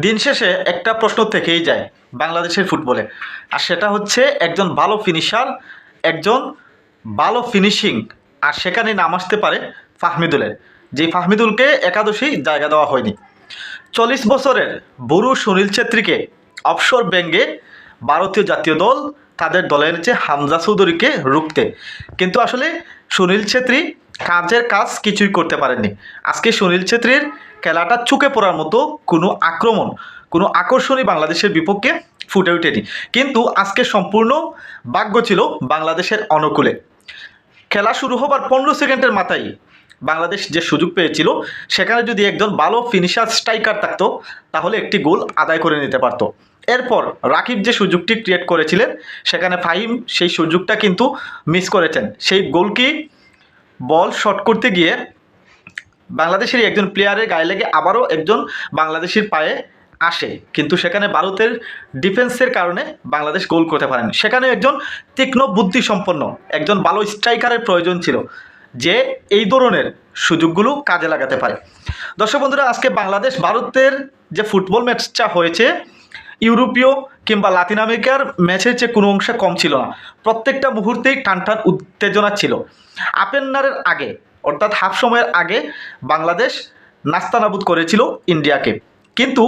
দিন শেষে একটা প্রশ্ন থেকেই যায় বাংলাদেশের ফুটবলে। আর সেটা হচ্ছে একজন ভালো ফিনিশার একজন ভালো ফিনিশিং আর সেখানে নাম আসতে পারে ফাহমিদুলের। যে ফাহমিদুলকে একাদশী জায়গা দেওয়া হয়নি। চল্লিশ বছরের বুড়ো সুনীল ছেত্রীকে অবসর ব্যঙ্গে ভারতীয় জাতীয় দল, তাদের দলের যে হামজা চৌধুরীকে রুখতে। কিন্তু আসলে সুনীল ছেত্রী কাজের কাজ কিছুই করতে পারেননি। আজকে সুনীল ছেত্রীর খেলাটা চুকে পড়ার মতো কোনো আক্রমণ, কোনো আকর্ষণই বাংলাদেশের বিপক্ষে ফুটে ওঠেনি। কিন্তু আজকে সম্পূর্ণ ভাগ্য ছিল বাংলাদেশের অনুকূলে। খেলা শুরু হবার পনেরো সেকেন্ডের মাথায় বাংলাদেশ যে সুযোগ পেয়েছিল, সেখানে যদি একজন ভালো ফিনিশার স্ট্রাইকার থাকতো, তাহলে একটি গোল আদায় করে নিতে পারতো। এরপর রাকিব যে সুযোগটি ক্রিয়েট করেছিলেন, সেখানে ফাহিম সেই সুযোগটা কিন্তু মিস করেছেন। সেই গোলকি বল শট করতে গিয়ে বাংলাদেশের একজন প্লেয়ারের গায়ে লেগে আবারও একজন বাংলাদেশের পায়ে আসে। কিন্তু সেখানে ভারতের ডিফেন্সের কারণে বাংলাদেশ গোল করতে পারেন। সেখানে একজন তীক্ষ্ণ বুদ্ধি সম্পন্ন একজন ভালো স্ট্রাইকারের প্রয়োজন ছিল, যে এই ধরনের সুযোগগুলো কাজে লাগাতে পারে। দর্শক বন্ধুরা, আজকে বাংলাদেশ ভারতের যে ফুটবল ম্যাচটা হয়েছে, ইউরোপীয় কিংবা লাতিন আমেরিকার ম্যাচের চেয়ে কোনো অংশে কম ছিল না। প্রত্যেকটা মুহূর্তেই টান টান উত্তেজনা ছিল। আপেন্নারের আগে অর্থাৎ হাফ সময়ের আগে বাংলাদেশ নাস্তানাবুদ করেছিল ইন্ডিয়াকে। কিন্তু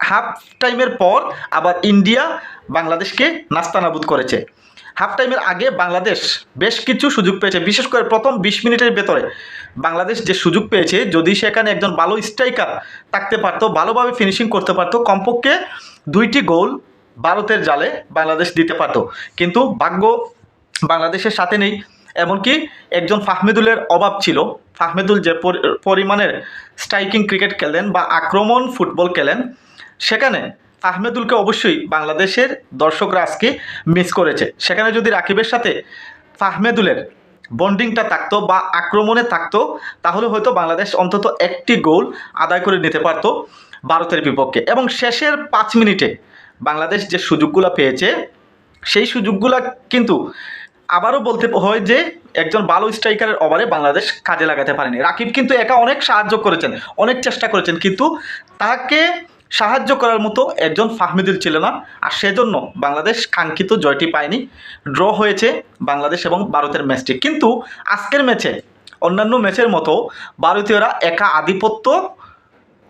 হাফ টাইমের পর আবার ইন্ডিয়া বাংলাদেশকে নাস্তানাবুদ করেছে। হাফ টাইমের আগে বাংলাদেশ বেশ কিছু সুযোগ পেয়েছে, বিশেষ করে প্রথম বিশ মিনিটের ভেতরে। বাংলাদেশ যে সুযোগ পেয়েছে, যদি সেখানে একজন ভালো স্ট্রাইকার থাকতে পারতো, ভালোভাবে ফিনিশিং করতে পারতো, কমপক্ষে দুইটি গোল ভারতের জালে বাংলাদেশ দিতে পারতো। কিন্তু ভাগ্য বাংলাদেশের সাথে নেই। এমনকি একজন ফাহমেদুলের অভাব ছিল। ফাহমেদুল যে পরি- পরিমাণের স্ট্রাইকিং ক্রিকেট খেলেন বা আক্রমণ ফুটবল খেলেন, সেখানে আহমেদুলকে অবশ্যই বাংলাদেশের দর্শকরা আজকে মিস করেছে। সেখানে যদি রাকিবের সাথে ফাহমেদুলের বন্ডিংটা থাকতো বা আক্রমণে থাকতো, তাহলে হয়তো বাংলাদেশ অন্তত একটি গোল আদায় করে নিতে পারতো ভারতের বিপক্ষে। এবং শেষের পাঁচ মিনিটে বাংলাদেশ যে সুযোগগুলো পেয়েছে, সেই সুযোগগুলো কিন্তু আবারও বলতে হয় যে একজন ভালো স্ট্রাইকারের ওভারে বাংলাদেশ কাজে লাগাতে পারেনি। রাকিব কিন্তু একা অনেক সাহায্য করেছেন, অনেক চেষ্টা করেছেন, কিন্তু তাকে সাহায্য করার মতো একজন ফাহমিদুল ছিল না। আর সেজন্য বাংলাদেশ কাঙ্ক্ষিত জয়টি পায়নি। ড্র হয়েছে বাংলাদেশ এবং ভারতের ম্যাচটি কিন্তু আজকের ম্যাচে অন্যান্য ম্যাচের মতো ভারতীয়রা একা আধিপত্য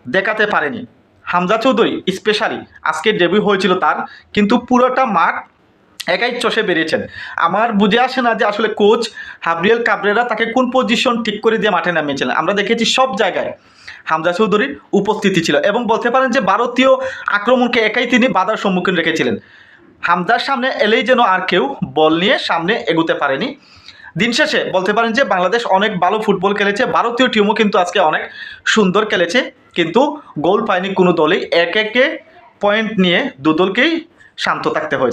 দেখাতে পারেনি। হামজা চৌধুরী স্পেশালি আজকে ডেবিউ হয়েছিল তার, কিন্তু পুরোটা মাঠ একাই চষে বেরিয়েছেন। আমার বুঝে আসে না যে আসলে কোচ হাবরিয়েল কাবরেরা তাকে কোন পজিশন ঠিক করে দিয়ে মাঠে নামিয়েছিলেন আমরা দেখেছি সব জায়গায় হামজা চৌধুরীর উপস্থিতি ছিল এবং বলতে পারেন যে ভারতীয় আক্রমণকে একাই তিনি বাধার সম্মুখীন রেখেছিলেন। হামজার সামনে এলেই যেন আর কেউ বল নিয়ে সামনে এগুতে পারেনি। দিন শেষে বলতে পারেন যে বাংলাদেশ অনেক ভালো ফুটবল খেলেছে, ভারতীয় টিমও কিন্তু আজকে অনেক সুন্দর খেলেছে, কিন্তু গোল পায়নি কোনো দলই। এক একে পয়েন্ট নিয়ে দু দলকেই শান্ত থাকতে হয়েছে।